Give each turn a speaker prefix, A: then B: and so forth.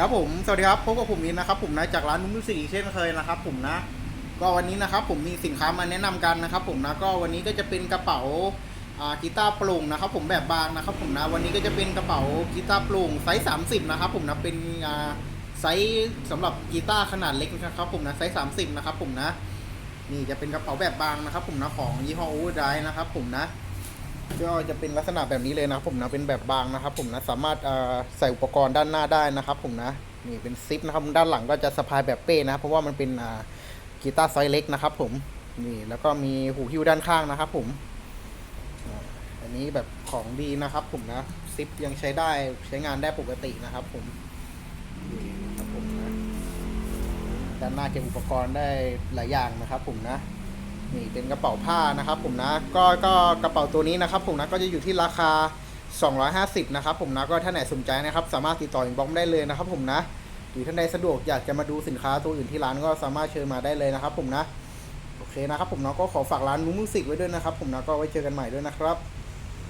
A: ครับผมสวัสดีครับพบกับผมมินนะครับผมนะจากร้านนุ่มมิวสีเช่นเคยนะครับผมนะ ก็วันนี้นะครับผมมีสินค้ามาแนะนำกันนะครับผมนะก็วันนี้ก็จะเป็นกระเป๋าอ่ากีตาร์โปร่งนะครับผมแบบบางนะครับผมนะวันนี้ก็จะเป็นกระเป๋ากีตาร์โปร่งไซส์30นะครับผมนะเป็นอ่าไซส์สำหรับกีตาร์ขนาดเล็กนะครับผมนะไซส์30นะครับผมนะนี่จะเป็นกระเป๋าแบบบางนะครับผมนะของยี่ห้อ Overdrive นะครับผมนะ ก็จะเป็นลักษณะแบบนี้เลยนะครับผมนะเป็นแบบบางนะครับ ผมนะสามารถใส่อุปกรณ์ด้านหน้าได้นะครับ ผมนะนี่เป็นซิปนะครับด้านหลังก็จะสะพายแบบเป้นะครับเพราะว่ามันเป็นกีตาร์ไซส์เล็กนะครับ ผมนี่แล้วก็มีหูหิ้วด้านข้างนะครับ ผมอันนี้แบบของดีนะครับ ผมนะซิปยังใช้ได้ใช้งานได้ปกตินะครับ ผมด้านหน้าเก็บอุปกรณ์ได้หลายอย่างนะครับ ผมนะ นี่เป็นกระเป๋าผ้านะครับผมนะก็ก็กระเป๋าตัวนี้นะครับผมนะก็จะอยู่ที่ราคา 250นะครับผมนะก็ท่านไหนสนใจนะครับ สามารถติดต่ออินบ็อกซ์ได้เลยนะครับผมนะหรือท่านใดสะดวกอยากจะมาดูสินค้าตัวอื่นที่ร้านก็สามารถเชิญมาได้เลยนะครับผมนะโอเคนะครับผมนะก็ขอฝากร้านมุ้งมิวสิกไว้ด้วยนะครับผมนะก็ไว้เจอกันใหม่ด้วยนะครับ